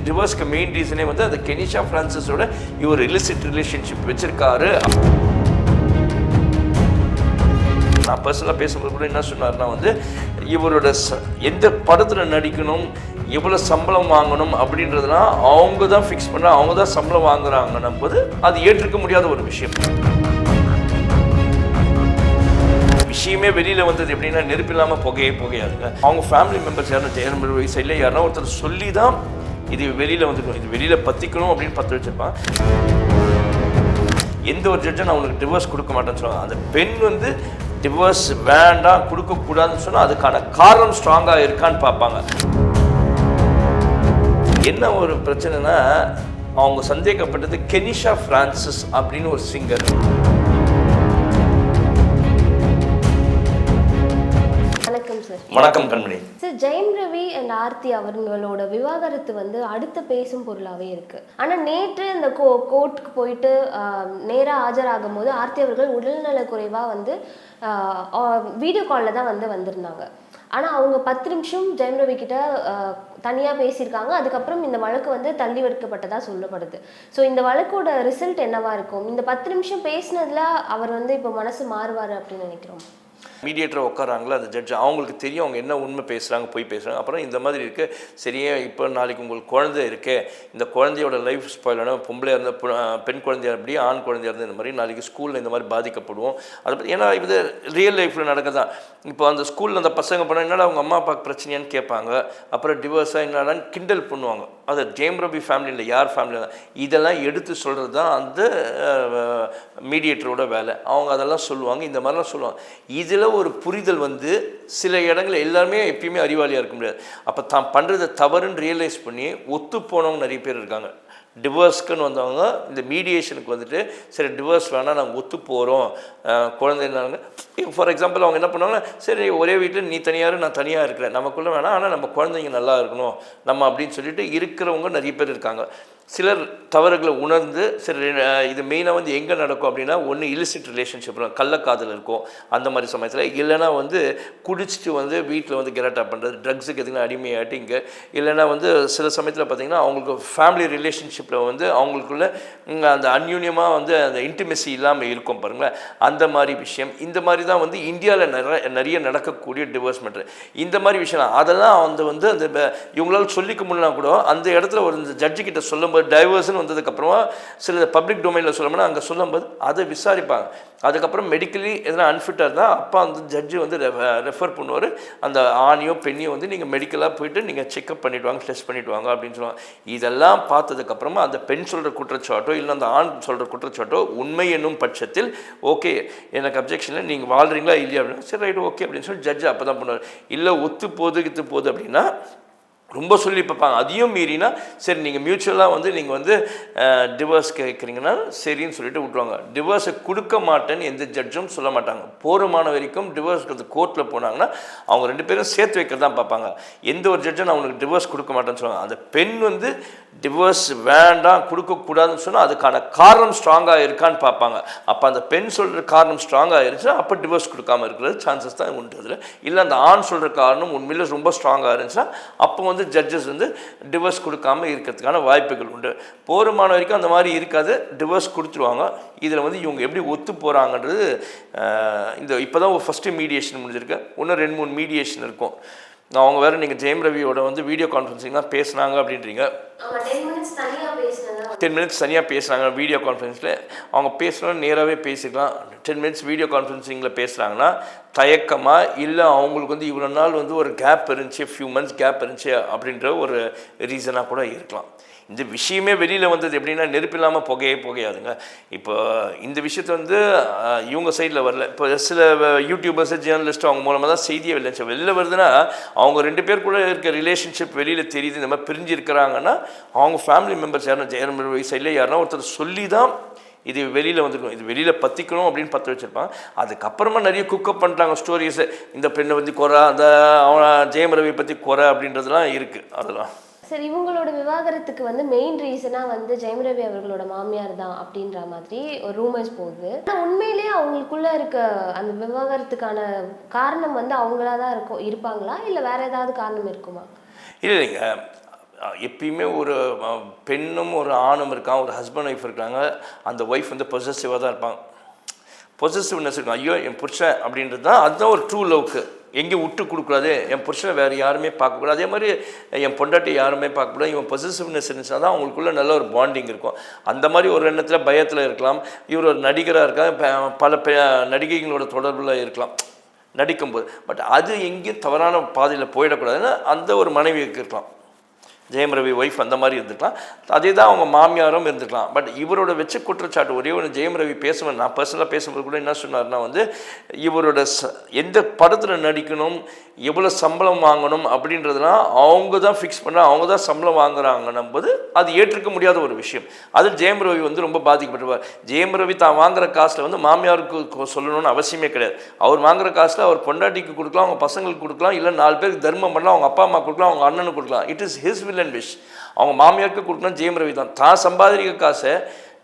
டிவோர்ஸ்க்கு main ரீசனே வந்து அந்த கெனிஷா பிரான்சிஸோட இவர் illicit ரிலேஷன்ஷிப் வச்சிருக்காரு. நான் பர்சனலாக பேசும்போது கூட என்ன சொன்னார்னா வந்து இவரோட ச எந்த படத்தில் நடிக்கணும் எவ்வளோ சம்பளம் வாங்கணும் அப்படின்றதுலாம் அவங்க தான் ஃபிக்ஸ் பண்ண அவங்க தான் சம்பளம் வாங்குறாங்கன்னும் போது அது ஏற்றுக்க முடியாத ஒரு விஷயம். விஷயமே வெளியில் வந்தது எப்படின்னா நெருப்பில்லாமல் புகையே புகையாதுங்க அவங்க ஃபேமிலி மெம்பர்ஸ் யாரும் ஜெயரம்பர் வயசு இல்லை யாரோ ஒருத்தர் சொல்லி தான் இது வெளியில் வந்துக்கணும் இது வெளியில் பற்றிக்கணும் அப்படின்னு பற்ற வச்சுருப்பான். எந்த ஒரு ஜட்ஜும் நான் உனக்கு டிவோர்ஸ் கொடுக்க மாட்டேன்னு சொல்லுவாங்க. அந்த பெண் வந்து டிவோர்ஸ் வேண்டாம் கொடுக்கக்கூடாதுன்னு சொன்னால் அதுக்கான காரணம் ஸ்ட்ராங்காக இருக்கான்னு பார்ப்பாங்க. என்ன ஒரு பிரச்சனைனா அவங்க சந்தேகப்பட்டது கெனிஷா ஃப்ரான்சிஸ் அப்படின்னு ஒரு சிங்கர் வணக்கம் sir Kanmani. Sir Jayam Ravi and Aarthi அவர்களோட விவாகரத்து வந்து அடுத்த பேசும் பொருளாவே இருக்கு. ஆனா நேற்று இந்த கோ கோர்ட்டுக்கு போயிட்டு நேராக ஆஜராகும் போது ஆர்த்தி அவர்கள் உடல்நலக் குறைவா வந்து வீடியோ காலில் தான் வந்து வந்திருந்தாங்க. ஆனா அவங்க பத்து நிமிஷம் ஜெயம் ரவி கிட்ட தனியாக தனியா பேசியிருக்காங்க. அதுக்கப்புறம் இந்த வழக்கு வந்து தள்ளி வைக்கப்பட்டதா சொல்லப்படுது. ஸோ இந்த வழக்கோட ரிசல்ட் என்னவா இருக்கும்? இந்த பத்து நிமிஷம் பேசினதுல அவர் வந்து இப்போ மனசு மாறுவார் அப்படின்னு நினைக்கிறோம்? மீடியேட்டர் உட்காராங்களோ அந்த ஜட்ஜ் அவங்களுக்கு தெரியும் அவங்க என்ன உண்மை பேசுகிறாங்க போய் பேசுகிறாங்க அப்புறம் இந்த மாதிரி இருக்குது சரியே இப்போ நாளைக்கு உங்களுக்கு குழந்தை இருக்கே. இந்த குழந்தையோட லைஃப் ஸ்பாயில் பொம்பளையாக இருந்தால் பெண் குழந்தையாக அப்படி ஆண் குழந்தையா இருந்தால் இந்த மாதிரி நாளைக்கு ஸ்கூலில் இந்த மாதிரி பாதிக்கப்படுவோம். அதை பற்றி ஏன்னா இது ரியல் லைஃப்பில் நடக்குதான் இப்போ அந்த ஸ்கூலில் அந்த பசங்க போனால் என்னடா அவங்க அம்மா அப்பாவுக்கு பிரச்சனையான்னு கேட்பாங்க. அப்புறம் டிவோர்ஸாக என்னடான்னு கிண்டல் பண்ணுவாங்க. அது ஜேம் ரபி ஃபேமிலியில் யார் ஃபேமிலியில் இதெல்லாம் எடுத்து சொல்கிறது தான் அந்த மீடியேட்டரோட வேலை. அவங்க அதெல்லாம் சொல்லுவாங்க இந்த மாதிரிலாம் சொல்லுவாங்க. இதில் ஒரு புரிதல் வந்து சில இடங்களில் எல்லாருமே எப்பயுமே அறிவாளியாக இருக்க முடியாது. அப்போ தான் பண்ணுறது தவறுன்னு ரியலைஸ் பண்ணி ஒத்து போனவங்க நிறைய பேர் இருக்காங்க. டிவோர்ஸ்க்குன்னு வந்தவங்க இந்த மீடியேஷனுக்கு வந்துட்டு சரி டிவோர்ஸ் வேணால் நாங்கள் ஒத்து போகிறோம் குழந்தைனாங்க ஃபார் எக்ஸாம்பிள் அவங்க என்ன பண்ணுவாங்கன்னா சரி ஒரே வீட்டில் நீ தனியாரும் நான் தனியாக இருக்கிறேன். நமக்குள்ளே வேணாம் ஆனால் நம்ம குழந்தைங்க நல்லா இருக்கணும். நம்ம அப்படின்னு சொல்லிட்டு இருக்கிறவங்க நிறைய பேர் இருக்காங்க. சிலர் தவறுகளை உணர்ந்து சரி இது மெயினாக வந்து எங்கே நடக்கும் அப்படின்னா ஒன்று இலிசிட் ரிலேஷன்ஷிப் கள்ளக்காதல் இருக்கும் அந்த மாதிரி சமயத்தில். இல்லைன்னா வந்து குடிச்சிட்டு வந்து வீட்டில் வந்து கெரட்டா பண்ணுறது ட்ரக்ஸுக்கு எதுனா அடிமையாட்டி இங்கே. இல்லைன்னா வந்து சில சமயத்தில் பார்த்தீங்கன்னா அவங்களுக்கு ஃபேமிலி ரிலேஷன்ஷிப்பில் வந்து அவங்களுக்குள்ள அந்த அந்யூன்யமாக வந்து அந்த இன்டிமெசி இல்லாமல் இருக்கும் பாருங்களேன். அந்த மாதிரி விஷயம். இந்த மாதிரி தான் வந்து இந்தியாவில் நிறைய நிறைய நடக்கக்கூடிய டிவோர்ஸ் இந்த மாதிரி விஷயம் அதெல்லாம் வந்து வந்து அந்த இவங்களால் சொல்லிக்க முடியலனா கூட அந்த இடத்துல ஒரு இந்த ஜட்ஜு கிட்ட சொல்லும்போது டைவர்ஸ்னு வந்ததுக்கப்புறமா சில பப்ளிக் டொமைனில் சொல்லணும்னா அங்கே சொல்லும்போது அதை விசாரிப்பாங்க. அதுக்கப்புறம் மெடிக்கலி எதனா அன்ஃபிட்டாக இருந்தால் அப்பா வந்து ஜட்ஜு வந்து ரெஃபர் பண்ணுவார். அந்த ஆணையோ பெண்ணையோ வந்து நீங்கள் மெடிக்கலாக போயிட்டு நீங்கள் செக்அப் பண்ணிட்டு வாங்க டெஸ்ட் பண்ணிட்டு வாங்க அப்படின்னு சொல்லுவாங்க. இதெல்லாம் பார்த்ததுக்கப்புறமா அந்த பெண் சொல்கிற குற்றச்சாட்டோ இல்லை அந்த ஆண் சொல்கிற குற்றச்சாட்டோ உண்மை என்னும் பட்சத்தில் ஓகே எனக்கு அப்ஜெக்ஷனில் நீங்கள் வாழ்கிறீங்களா இல்லையா அப்படின்னா சரி ரைட் ஓகே அப்படின்னு சொல்லி ஜட்ஜ் அப்போ தான் பண்ணுவார். இல்லை ஒத்து போது கித்து போகுது அப்படின்னா ரொம்ப சொல்லி பார்ப்பாங்க. அதையும் மீறினா சரி நீங்கள் மியூச்சுவலாக வந்து நீங்கள் வந்து டிவோர்ஸ் கேட்குறீங்கன்னா சரின்னு சொல்லிட்டு விட்ருவாங்க டிவோர்ஸை கொடுக்க மாட்டேன்னு எந்த ஜட்ஜும் சொல்ல மாட்டாங்க. போருமான வரைக்கும் டிவோர்ஸ் கோர்ட்டில் போனாங்கன்னா அவங்க ரெண்டு பேரும் சேர்த்து வைக்கிறது தான் பார்ப்பாங்க. எந்த ஒரு ஜட்ஜும் அவனுக்கு டிவோர்ஸ் கொடுக்க மாட்டேன்னு சொல்லுவாங்க. அந்த பெண் வந்து டிவோர்ஸ் வேண்டாம் கொடுக்கக்கூடாதுன்னு சொன்னால் அதுக்கான காரணம் ஸ்ட்ராங்காக இருக்கான்னு பார்ப்பாங்க. அப்போ அந்த பெண் சொல்கிற காரணம் ஸ்ட்ராங்காக இருந்துச்சுன்னா அப்போ டிவோர்ஸ் கொடுக்காம இருக்கிறது சான்சஸ் தான் உண்டு. அதில் இல்லை அந்த ஆண் சொல்கிற காரணம் உண்மையில ரொம்ப ஸ்ட்ராங்காக இருந்துச்சுன்னா அப்போ வந்து ஜட்ஜஸ் வந்து டிவோர்ஸ் கொடுக்காம இருக்கிறதுக்கான வாய்ப்புகள் உண்டு. போருமான வரைக்கும் அந்த மாதிரி இருக்காது. டிவோர்ஸ் கொடுத்துருவாங்க. இதில் வந்து இவங்க எப்படி ஒத்து போகிறாங்கன்றது இந்த இப்போ தான் ஃபஸ்ட்டு மீடியேஷன் முடிஞ்சிருக்கு. இன்னும் ரெண்டு மூணு மீடியேஷன் இருக்கும். அவங்க வேறு நீங்கள் ஜெயம் ரவியோட வந்து வீடியோ கான்ஃபரன்சிங் தான் பேசுனாங்க அப்படின்றீங்க. டென் மினிட்ஸ் தனியாக பேசுகிறாங்க வீடியோ கான்ஃபரன்ஸில் அவங்க பேசணும் நேராகவே பேசிக்கலாம். டென் மினிட்ஸ் வீடியோ கான்ஃபரன்சிங்கில் பேசுகிறாங்கன்னா தயக்கமாக இல்லை அவங்களுக்கு வந்து இவ்வளோ நாள் வந்து ஒரு கேப் இருந்துச்சு ஃபியூ மந்த்ஸ் கேப் இருந்துச்சு அப்படின்ற ஒரு ரீசனாக கூட இருக்கலாம். இந்த விஷயமே வெளியில் வந்தது எப்படின்னா நெருப்பு இல்லாமல் புகையே புகையாதுங்க. இப்போ இந்த விஷயத்தை வந்து இவங்க சைடில் வரல. இப்போ சில யூடியூபர்ஸ் ஜேர்னலிஸ்ட் அவங்க மூலமாக தான் செய்தியே வெளில வெளில வருதுன்னா அவங்க ரெண்டு பேர் கூட இருக்க ரிலேஷன்ஷிப் வெளியில் தெரியுது. இந்த மாதிரி பிரிஞ்சு இருக்கிறாங்கன்னா அவங்க ஃபேமிலி மெம்பர்ஸ் யாரும் ஜெயம் சைடில் யாருன்னா ஒருத்தர் சொல்லி தான் இது வெளியில் வந்துருக்கும். இது வெளியில் பற்றிக்கணும் அப்படின்னு பற்ற வச்சுருப்பாங்க அதுக்கப்புறமா நிறைய குக்கப் பண்ணுறாங்க ஸ்டோரிஸு இந்த பெண்ணை பற்றி குறை அந்த அவன் ஜெயம் ரவி பற்றி குறை அப்படின்றதுலாம் இருக்குது அதெல்லாம். சரி இவங்களோட விவாகரத்துக்கு வந்து மெயின் ரீசனா வந்து ஜெயம் ரவி அவர்களோட மாமியார் தான் அப்படின்ற மாதிரி ஒரு ரூமர்ஸ் போகுது. ஆனால் உண்மையிலேயே அவங்களுக்குள்ள இருக்க அந்த விவாகரத்துக்கான காரணம் வந்து அவங்களா தான் இருக்கும் இருப்பாங்களா? இல்லை வேற ஏதாவது காரணம் இருக்குமா? இல்லைங்க எப்பயுமே ஒரு பெண்ணும் ஒரு ஆணும் இருக்கான் ஒரு ஹஸ்பண்ட் ஒய்ஃப் இருக்காங்க அந்த ஒய்ஃப் வந்து பொசசிவாக தான் இருப்பாங்க. பொசசிவ்னஸ் இருக்கும் ஐயோ என் புருஷன் அப்படின்றது தான் அதுதான் ஒரு ட்ரூ லவ்க்கு எங்கேயும் விட்டு கொடுக்கூடாது என் புருஷனை வேறு யாருமே பார்க்கக்கூடாது. அதே மாதிரி என் பொண்டாட்டி யாருமே பார்க்கக்கூடாது. இவன் பொசிசிவ்னஸ் இருந்துச்சுன்னா தான் அவங்களுக்குள்ள நல்ல ஒரு பாண்டிங் இருக்கும். அந்த மாதிரி ஒரு எண்ணத்தில் பயத்தில் இருக்கலாம். இவர் ஒரு நடிகராக இருக்கலாம். ப- பல பெ நடிகைகளோட தொடர்பில் இருக்கலாம். நடிக்கும்போது. பட் அது எங்கேயும் தவறான பாதையில் போயிடக்கூடாதுன்னா அந்த ஒரு மனைவிக்கு இருக்கலாம். ஜெயம் ரவி ஒய்ஃப் அந்த மாதிரி இருந்துக்கலாம். அதே தான் அவங்க மாமியாரும் இருந்துக்கலாம். பட் இவரோட வச்ச குற்றச்சாட்டு ஒரே ஒன்று ஜெயம் ரவி பேசுவேன் நான் பர்சனலாக பேசும்போது கூட என்ன சொன்னார்னா வந்து இவரோட ச எந்த படத்தில் நடிக்கணும் எவ்வளோ சம்பளம் வாங்கணும் அப்படின்றதுலாம் அவங்க தான் ஃபிக்ஸ் பண்ண அவங்க தான் சம்பளம் வாங்குறாங்கன்னும் போது அது ஏற்றுக்க முடியாத ஒரு விஷயம். அது ஜெயம் ரவி வந்து ரொம்ப பாதிக்கப்பட்டுவார் ஜெயம் ரவி தான் வாங்குற காசில் வந்து மாமியாருக்கு சொல்லணும்னு அவசியமே கிடையாது. அவர் வாங்குற காசில் அவர் பொண்டாட்டிக்கு கொடுக்கலாம் அவங்க பசங்களுக்கு கொடுக்கலாம் இல்லை நாலு பேருக்கு தர்மம் பண்ணலாம் அவங்க அப்பா அம்மா கொடுக்கலாம் அவங்க அண்ணனுக்கு கொடுக்கலாம். It is his will and wish அவங்க மாமியாருக்கு கொடுக்கணும் ஜெயம் ரவி தான். தான் சம்பாதிக்க காசை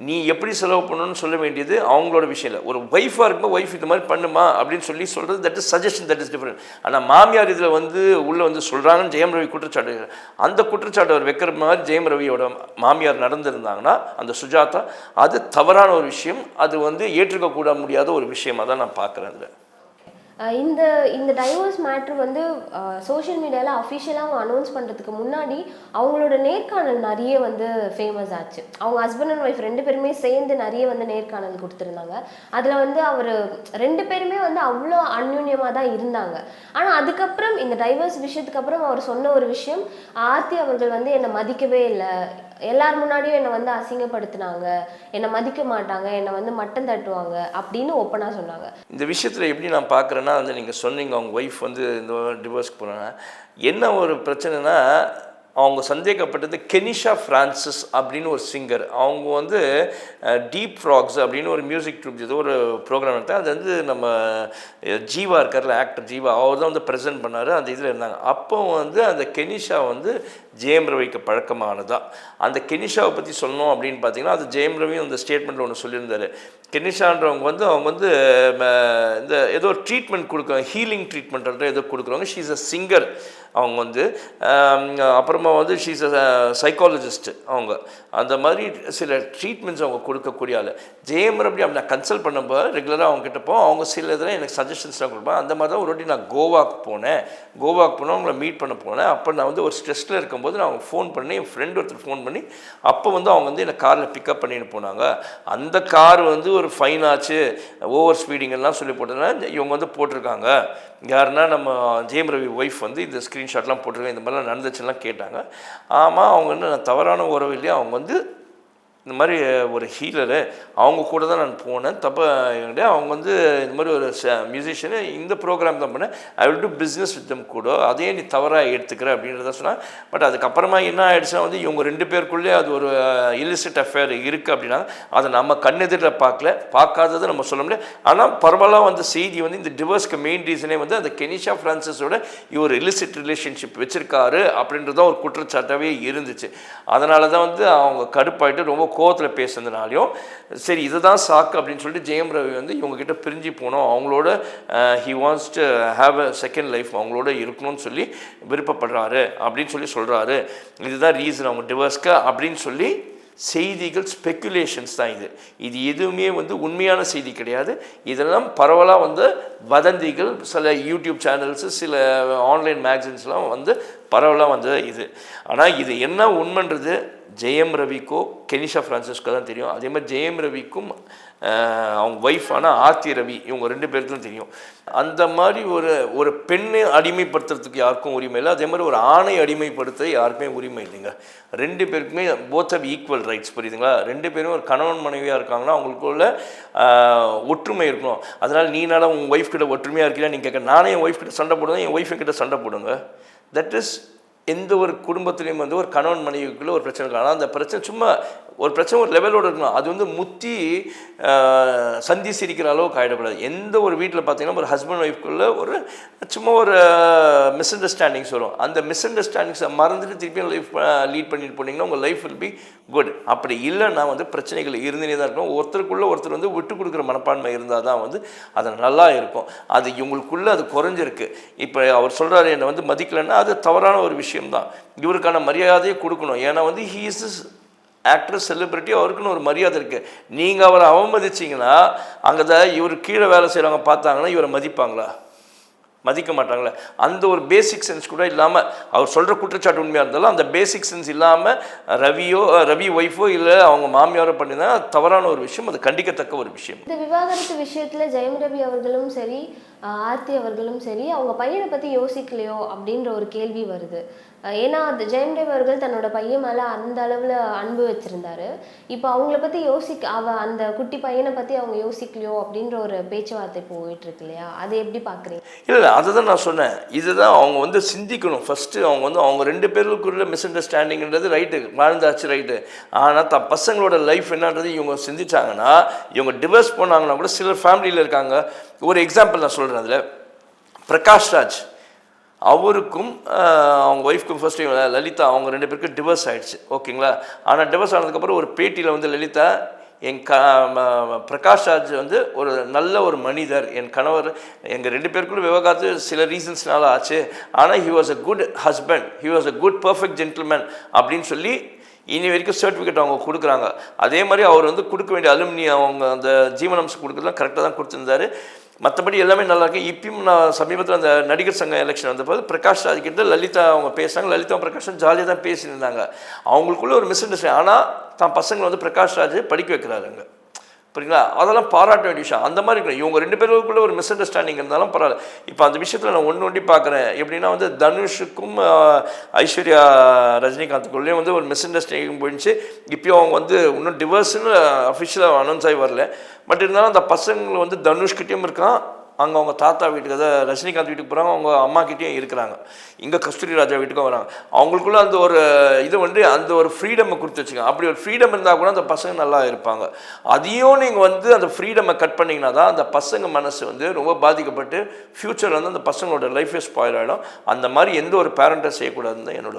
நீ எப்படி செலவு பண்ணணும்னு சொல்ல வேண்டியது அவங்களோட விஷயம் இல்லை. ஒரு ஒய்ஃபாக இருக்கும்போது ஒய்ஃப் இந்த மாதிரி பண்ணுமா அப்படின்னு சொல்லி சொல்கிறது that is suggestion that is different ஆனால் மாமியார் இதில் வந்து உள்ளே வந்து சொல்கிறாங்கன்னு ஜெயம் ரவி குற்றச்சாட்டு. அந்த குற்றச்சாட்டு அவர் வைக்கிற மாதிரி ஜெயம் ரவியோட மாமியார் நடந்திருந்தாங்கன்னா அந்த சுஜாதா அது தவறான ஒரு விஷயம். அது வந்து ஏற்றுக்கக்கூட முடியாத ஒரு விஷயமா தான் நான் பார்க்குறேன் அதில் இந்த இந்த டைவர்ஸ் மேட்ரு வந்து சோஷியல் மீடியாவில் அஃபிஷியலாக அவங்க அனௌன்ஸ் பண்ணுறதுக்கு முன்னாடி அவங்களோட நேர்காணல் நிறைய வந்து ஃபேமஸ் ஆச்சு. அவங்க ஹஸ்பண்ட் அண்ட் ஒய்ஃப் ரெண்டு பேருமே சேர்ந்து நிறைய வந்து நேர்காணல் கொடுத்துருந்தாங்க. அதில் வந்து அவர் ரெண்டு பேருமே வந்து அவ்வளோ அந்யூன்யமாக தான் இருந்தாங்க. ஆனால் அதுக்கப்புறம் இந்த டைவர்ஸ் விஷயத்துக்கு அப்புறம் அவர் சொன்ன ஒரு விஷயம் ஆர்த்தி அவர்கள் வந்து என்னை மதிக்கவே இல்லை. எல்லார் முன்னாடியும் என்னை வந்து அசிங்கப்படுத்தினாங்க என்னை மதிக்க மாட்டாங்க என்னை வந்து மட்டம் தட்டுவாங்க அப்படின்னு ஓப்பனாக சொன்னாங்க. இந்த விஷயத்தில் எப்படி நான் பார்க்குறேன்னா வந்து நீங்கள் சொன்னீங்க அவங்க ஒய்ஃப் வந்து இந்த டிவோர்ஸ்க்கு போகிறாங்க என்ன ஒரு பிரச்சனைனா அவங்க சந்தேகப்பட்டது கெனிஷா ஃப்ரான்சிஸ் அப்படின்னு ஒரு சிங்கர் அவங்க வந்து டீப் ஃப்ராக்ஸ் அப்படின்னு ஒரு மியூசிக் ட்ரூப் இது ஒரு ப்ரோக்ராம் எடுத்தால் அது வந்து நம்ம ஜீவா இருக்கார்ல ஆக்டர் ஜீவா அவர் தான் வந்து ப்ரெசென்ட் பண்ணார் அந்த இதில் இருந்தாங்க. அப்போ வந்து அந்த கெனிஷா வந்து ஜெயம் ரவிக்கு பழக்கமானதா? அந்த கெனிஷாவை பற்றி சொல்லணும் அப்படின்னு பார்த்தீங்கன்னா அது ஜெயம் ரவியும் அந்த ஸ்டேட்மெண்ட்டில் ஒன்று சொல்லியிருந்தாரு. கெனிஷான்றவங்க வந்து அவங்க வந்து ம, இந்த ஏதோ ட்ரீட்மெண்ட் கொடுக்குறாங்க ஹீலிங் ட்ரீட்மெண்ட்ன்ற ஏதோ கொடுக்குறாங்க. ஷீஸ் அ சிங்கர் அவங்க வந்து அப்புறமா வந்து ஷீஸ் அ சைக்காலஜிஸ்ட் அவங்க. அந்த மாதிரி சில ட்ரீட்மெண்ட்ஸ் அவங்க கொடுக்கக்கூடிய ஆள். ஜெயம் ரவி அப்படி நான் கன்சல்ட் பண்ணும்போது ரெகுலராக அவங்க கிட்ட போ அவங்க சில இதில் எனக்கு சஜஷன்ஸ்லாம் கொடுப்பேன் அந்த மாதிரி தான் ஒரு வாட்டி நான் கோவாக்கு போனேன். கோவாக்கு போனால் அவங்கள மீட் பண்ண போனேன். அப்போ நான் வந்து ஒரு ஸ்ட்ரெஸ்ஸில் இருக்கும்போது நான் அவங்க ஃபோன் பண்ணி என் ஃப்ரெண்டு ஒருத்தர் ஃபோன் பண்ணி அப்போ வந்து அவங்க வந்து என்னை காரில் பிக்கப் பண்ணிட்டு போனாங்க. அந்த கார் வந்து ஒரு ஃபைன் ஆச்சு ஓவர் ஸ்பீடிங்கெல்லாம் சொல்லி போட்டதுனால இவங்க வந்து போட்டிருக்காங்க. யாருன்னா நம்ம ஜெயம் ரவி ஒய்ஃப் வந்து இந்த ஸ்க்ரீன்ஷாட்லாம் போட்டிருக்காங்க இந்த மாதிரிலாம் நடந்துச்சுலாம் கேட்டாங்க. ஆமாம் அவங்க வந்து நான் தவறான உறவு இல்லையா அவங்க வந்து இந்த மாதிரி ஒரு ஹீலரு அவங்க கூட தான் நான் போனேன். தப்பாக கிடையாது அவங்க வந்து இந்த மாதிரி ஒரு மியூசிஷியனு இந்த ப்ரோக்ராம் தான் பண்ணேன். I will do business with them கூட. அதே நீ தவறாக எடுத்துக்கிற அப்படின்றத சொன்னேன். பட் அதுக்கப்புறமா என்ன ஆகிடுச்சுன்னா வந்து இவங்க ரெண்டு பேருக்குள்ளே அது ஒரு இல்லிசிட் அஃபேர் இருக்குது அப்படின்னா அதை நம்ம கண்ணெதிரில் பார்க்கல. பார்க்காததை நம்ம சொல்ல முடியாது ஆனால் பரவாயில்ல வந்த செய்தி வந்து இந்த டிவோர்ஸ்க்கு மெயின் ரீசனே வந்து அந்த கெனிஷா ஃப்ரான்சிஸோட இவர் illicit ரிலேஷன்ஷிப் வச்சுருக்காரு அப்படின்றது தான் ஒரு குற்றச்சாட்டாகவே இருந்துச்சு. அதனால தான் வந்து அவங்க கடுப்பாயிட்டு ரொம்ப கோவத்தில் பேசுனதுனாலையும் சரி இதுதான் சாக்கு அப்படின்னு சொல்லிட்டு ஜெயம் ரவி வந்து இவங்ககிட்ட பிரிஞ்சு போனோம். அவங்களோட he wants to have a second life அவங்களோட இருக்கணும்னு சொல்லி விருப்பப்படுறாரு அப்படின்னு சொல்லி சொல்கிறாரு இதுதான் ரீசன் அவங்க டிவர்ஸ்க்கு அப்படின்னு சொல்லி செய்திகள் ஸ்பெக்குலேஷன்ஸ் தான் இது. இது எதுவுமே வந்து உண்மையான செய்தி கிடையாது. இதெல்லாம் பரவலாக வந்து வதந்திகள் சில யூடியூப் சேனல்ஸு சில ஆன்லைன் மேக்சின்ஸ்லாம் வந்து பரவலாக வந்து இது. ஆனால் இது என்ன உண்மைன்றது ஜெயம் ரவிக்கோ கெனிஷா ஃப்ரான்சிஸ்கோ தான் தெரியும். அதே மாதிரி ஜெயம் ரவிக்கும் அவங்க அவங்க ஆனால் ஆர்த்தி ரவி இவங்க ரெண்டு பேருக்கும் தெரியும். அந்த மாதிரி ஒரு ஒரு பெண்ணை அடிமைப்படுத்துறதுக்கு யாருக்கும் உரிமை இல்லை. அதே மாதிரி ஒரு ஆணை அடிமைப்படுத்த யாருக்குமே உரிமை இல்லைங்க. ரெண்டு பேருக்குமே போத் ஆஃப் ஈக்குவல் ரைட்ஸ் புரியுதுங்களா? ரெண்டு பேரும் ஒரு கணவன் மனைவியாக இருக்காங்கன்னா அவங்களுக்குள்ள ஒற்றுமை இருக்கணும். அதனால் நீனால உங்கள் ஒய்ஃப் கிட்ட ஒற்றுமையாக இருக்கீங்களா நீங்கள் கேட்க நானே என் ஒய்ஃப் கிட்ட சண்டை போடுவேன் என் ஒய்ஃபை கிட்ட சண்டை போடுங்க. தட் இஸ் எந்த ஒரு குடும்பத்துலேயும் வந்து ஒரு கணவன் மனைவிக்குள்ளே ஒரு பிரச்சனை இருக்கலாம் ஆனால் அந்த பிரச்சனை சும்மா ஒரு பிரச்சனை ஒரு லெவலோட இருக்கணும். அது வந்து முத்தி சந்தி சிரிக்கிற அளவுக்கு ஆகிடக்கூடாது எந்த ஒரு வீட்டில் பார்த்தீங்கன்னா ஒரு ஹஸ்பண்ட் ஒய்ஃப்குள்ளே ஒரு சும்மா ஒரு மிஸ் அண்டர்ஸ்டாண்டிங்ஸ் வரும். அந்த மிஸ் அண்டர்ஸ்டாண்டிங்ஸை மறந்துட்டு திருப்பி லைஃப் லீட் பண்ணிட்டு போனீங்கன்னா உங்கள் லைஃப் வில் பி குட் அப்படி இல்லைன்னா வந்து பிரச்சனைகள் இருந்துனே தான் இருக்கும். ஒருத்தருக்குள்ளே ஒருத்தர் வந்து விட்டு கொடுக்குற மனப்பான்மை இருந்தால் தான் வந்து அது நல்லா இருக்கும். அது இவங்களுக்குள்ளே அது குறைஞ்சிருக்கு. இப்போ அவர் சொல்கிறாரு என்னை வந்து மதிக்கலைன்னா அது தவறான ஒரு விஷயம்தான். இவருக்கான மரியாதையை கொடுக்கணும். ஏன்னா வந்து ஹீ இஸ் ஆக்ட்ரஸ் செலிப்ரிட்டி அவருக்குன்னு ஒரு மரியாதை இருக்குது நீங்கள் அவரை அவமதிச்சிங்கன்னா அங்கே தான் இவர் கீழே வேலை செய்கிறவங்க பார்த்தாங்கன்னா இவரை மதிப்பாங்களா? மதிக்க மாட்டாங்களே? அந்த ஒரு பேசிக் சென்ஸ் கூட இல்லாமல் அவர் சொல்கிற குற்றச்சாட்டு உண்மையாக இருந்தாலும் அந்த பேசிக் சென்ஸ் இல்லாமல் ரவியோ ரவி ஒய்ஃபோ இல்லை அவங்க மாமியாரோ பண்ணினா தவறான ஒரு விஷயம் அது கண்டிக்கத்தக்க ஒரு விஷயம். இந்த விவாகரத்து விஷயத்தில் ஜெயம் ரவி அவர்களும் சரி ஆர்த்தி அவர்களும் சரி அவங்க பையனை பத்தி யோசிக்கலையோ அப்படின்ற ஒரு கேள்வி வருது. ஏன்னா அது ஜெயம் அவர்கள் தன்னோட பையன் மேல அந்த அளவுல அன்பு வச்சிருந்தாரு. இப்போ அவங்கள பத்தி யோசிக்க அவ அந்த குட்டி பையனை பத்தி அவங்க யோசிக்கலையோ அப்படின்ற ஒரு பேச்சுவார்த்தை போயிட்டு இருக்கு இல்லையா அதை எப்படி பாக்குறீங்க? இல்லை அதை தான் நான் சொன்னேன். இதுதான் அவங்க வந்து சிந்திக்கணும். ஃபஸ்ட்டு அவங்க வந்து அவங்க ரெண்டு பேருக்குள்ள மிஸ் அண்டர்ஸ்டாண்டிங்கிறது ரைட்டு வாழ்ந்தாச்சு ரைட்டு ஆனால் த பசங்களோட லைஃப் என்னன்றது இவங்க சிந்திச்சாங்கன்னா இவங்க டிவர்ஸ் பண்ணாங்கன்னா கூட சிலர் ஃபேமிலியில் இருக்காங்க. ஒரு எக்ஸாம்பிள் நான் சொல்கிறேன் அதில். பிரகாஷ் ராஜ் அவருக்கும் அவங்க ஒய்ஃப்க்கும் ஃபர்ஸ்ட் லலிதா அவங்க ரெண்டு பேருக்கும் டிவர்ஸ் ஆகிடுச்சு ஓகேங்களா? ஆனால் டிவர்ஸ் ஆனதுக்கப்புறம் ஒரு பேட்டியில் வந்து லலிதா என் க ம- பிரகாஷ் ராஜ் வந்து ஒரு நல்ல ஒரு மனிதர். என் கணவர் எங்கள் ரெண்டு பேருக்குள்ள விவகாரத்து சில ரீசன்ஸ்னால ஆச்சு. ஆனால் he was a good husband he was a good perfect gentleman அப்படின்னு சொல்லி இனி வரைக்கும் சர்டிஃபிகேட் அவங்க கொடுக்குறாங்க. அதே மாதிரி அவர் வந்து கொடுக்க வேண்டிய அலுமினி அவங்க அந்த ஜீவனம்ஸ் கொடுக்குறதுலாம் கரெக்டாக தான் கொடுத்துருந்தாரு. மற்றபடி எல்லாமே நல்லா இருக்கு இப்பயும் நான் சமீபத்தில் அந்த நடிகர் சங்க எலெக்ஷன் வந்தபோது பிரகாஷ் ராஜ்கிட்ட லலிதா அவங்க பேசினாங்க. லலிதா பிரகாஷும் ஜாலியாக தான் பேசியிருந்தாங்க. அவங்களுக்குள்ள ஒரு மிஸ் அண்டர்ஸ்டாண்டிங் ஆனால் தான் பசங்களை வந்து பிரகாஷ் ராஜ் படிக்க வைக்கிறாருங்க புரியுங்களா அதெல்லாம் பாராட்ட வேண்டிய விஷயம். அந்த மாதிரி இருக்கணும். இவங்க ரெண்டு பேருக்குள்ளே ஒரு மிஸ் அண்டர்ஸ்டாண்டிங் இருந்தாலும் பரவாயில்ல. இப்போ அந்த விஷயத்தில் நான் ஒன்று ஒண்டி பார்க்குறேன் எப்படின்னா வந்து தனுஷுக்கும் ஐஸ்வர்யா ரஜினிகாந்துக்குள்ளேயும் வந்து ஒரு மிஸ் அண்டர்ஸ்டாண்டிங் போயிடுச்சு. இப்போயும் அவங்க வந்து இன்னும் டிவர்ஸ்னு அஃபிஷியலாக அனௌன்ஸ் ஆகி வரல. பட் இருந்தாலும் அந்த பசங்களை வந்து தனுஷ்கிட்டேயும் இருக்கான். அங்கே அவங்க தாத்தா வீட்டுக்கு அதாவது ரஜினிகாந்த் வீட்டுக்கு போகிறாங்க அவங்க அம்மா கிட்டேயும் இருக்கிறாங்க. இங்கே கஸ்தூரி ராஜா வீட்டுக்கும் வராங்க. அவங்களுக்குள்ள அந்த ஒரு இது வந்து அந்த ஒரு ஃப்ரீடமை கொடுத்து வச்சுக்கோங்க. அப்படி ஒரு ஃப்ரீடம் இருந்தால் கூட அந்த பசங்க நல்லா இருப்பாங்க. அதையும் நீங்கள் வந்து அந்த ஃப்ரீடமை கட் பண்ணிங்கன்னா தான் அந்த பசங்க மனசு வந்து ரொம்ப பாதிக்கப்பட்டு ஃப்யூச்சர் வந்து அந்த பசங்களோட லைஃபே ஸ்பாயில் ஆகிடும் அந்த மாதிரி எந்த ஒரு பேரண்ட்டும் செய்யக்கூடாதுன்னு தான் என்னோட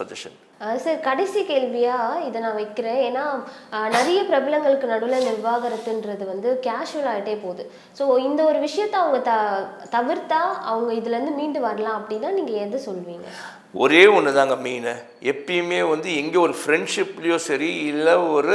சஜஷன் சார் கடைசி கேள்வியாக இதை நான் வைக்கிறேன். ஏன்னா நிறைய பிரபலங்களுக்கு நடுவில் இந்த விவாகரத்துன்றது வந்து கேஷுவல் ஆகிட்டே போகுது. ஸோ இந்த ஒரு விஷயத்தை அவங்க த தவிர்த்தா அவங்க இதுலேருந்து மீண்டு வரலாம் அப்படின்னா நீங்கள் எது சொல்வீங்க? ஒரே ஒன்று தாங்க மெயின் எப்பயுமே வந்து எங்கே ஒரு ஃப்ரெண்ட்ஷிப்லேயோ சரி இல்லை ஒரு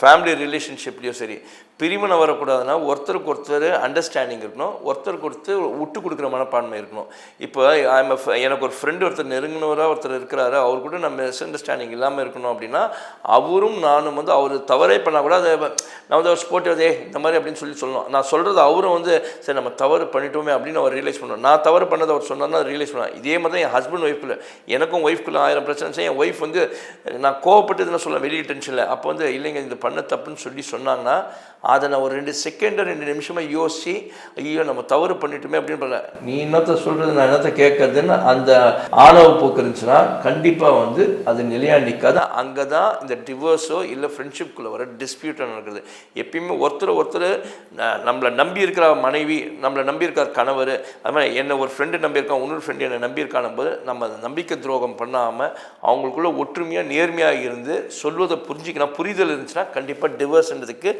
ஃபேமிலி ரிலேஷன்ஷிப்லேயோ சரி பிரிவினை வரக்கூடாதுன்னா ஒருத்தருக்கு ஒருத்தர் அண்டர்ஸ்டாண்டிங் இருக்கணும். ஒருத்தருக்கு ஒருத்தர் விட்டு கொடுக்குற மனப்பான்மை இருக்கணும். இப்போ ஐம் எனக்கு ஒரு ஃப்ரெண்டு ஒருத்தர் நெருங்கினவராக ஒருத்தர் இருக்கிறாரு அவர் கூட நம்ம மிஸ் அண்டர்ஸ்டாண்டிங் இல்லாமல் இருக்கணும் அப்படின்னா அவரும் நானும் வந்து அவர் தவறே பண்ணால் கூட அதை நான் வந்து அவர் அதே இந்த மாதிரி அப்படின்னு சொல்லி சொல்லணும். நான் சொல்கிறது அவரும் வந்து சரி நம்ம தவறு பண்ணிட்டோமே அப்படின்னு அவர் ரியலைஸ் பண்ணணும். நான் தவறு பண்ணதை அவர் சொன்னார்னா ரியலைஸ் பண்ணுவேன் இதே மாதிரி தான் என் ஹஸ்பண்ட் ஒய்ஃப்குள்ளே. எனக்கும் ஒய்ஃப்குள்ளே ஆயிரம் பிரச்சனை செய்ய என் ஒய்ஃப் வந்து நான் கோவப்பட்டதுன்னு சொல்ல வெளியே டென்ஷனில் அப்போ வந்து இல்லைங்க இது பண்ண தப்புன்னு சொல்லி சொன்னாங்கன்னா அதை நான் ஒரு ரெண்டு செகண்ட் ரெண்டு நிமிஷமாக யோசிச்சு ஐயோ நம்ம தவறு பண்ணிட்டோமே அப்படின்னு பண்ணல. நீ என்னத்த சொல்கிறது நான் என்னத்த கேட்கறதுன்னு அந்த ஆணவ போக்கு இருந்துச்சுன்னா கண்டிப்பாக வந்து அது நிலையாக நிற்காது அங்கே தான் இந்த டிவோர்ஸோ இல்லை ஃப்ரெண்ட்ஷிப்குள்ளே வர டிஸ்பியூட்டாக நடக்குது. எப்பயுமே ஒருத்தர் ஒருத்தர் ந- நம்மளை நம்பி இருக்கிற மனைவி நம்மளை நம்பி இருக்கிற கணவர் அது மாதிரி என்ன ஒரு ஃப்ரெண்டு நம்பியிருக்கான் இன்னொரு ஃப்ரெண்டு என்னை நம்பியிருக்கான போது நம்ம அந்த நம்பிக்கை துரோகம் பண்ணாமல் அவங்களுக்குள்ள ஒற்றுமையாக நேர்மையாக இருந்து சொல்வதை புரிஞ்சிக்கணும். புரிதல் இருந்துச்சுன்னா கண்டிப்பாக டிவர்ஸ்ன்றதுக்கு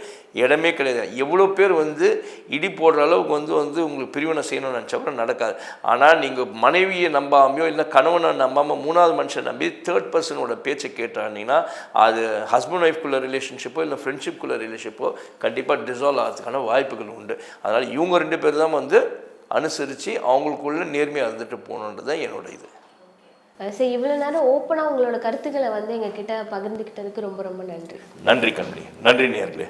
இடமே கிடையாது. எவ்வளோ பேர் வந்து இடி போடுற அளவுக்கு வந்து வந்து உங்களுக்கு பிரிவினை செய்யணும்னு நினச்சா கூட நடக்காது. ஆனால் நீங்கள் மனைவியை நம்பாமையோ இல்லை கணவனை நம்பாமல் மூணாவது மனுஷன் நம்பி தேர்ட் பர்சனோட பேச்சை கேட்டாங்கன்னா அது ஹஸ்பண்ட் ஒய்ஃப்குள்ள ரிலேஷன்ஷிப்போ இல்லை ஃப்ரெண்ட்ஷிப்குள்ள ரிலேஷன்ஷிப்போ கண்டிப்பாக டிசால்வ் ஆகிறதுக்கான வாய்ப்புகள் உண்டு. அதனால் இவங்க ரெண்டு பேர் தான் வந்து அனுசரித்து அவங்களுக்குள்ள நேர்மையாக இருந்துட்டு போகணுன்றது தான் என்னோட இது. சரி இவ்வளோ நேரம் ஓப்பனாக உங்களோட கருத்துக்களை வந்து எங்ககிட்ட பகிர்ந்துக்கிட்டதுக்கு ரொம்ப ரொம்ப நன்றி. நன்றி கண்மணி. நன்றி நேர்களே.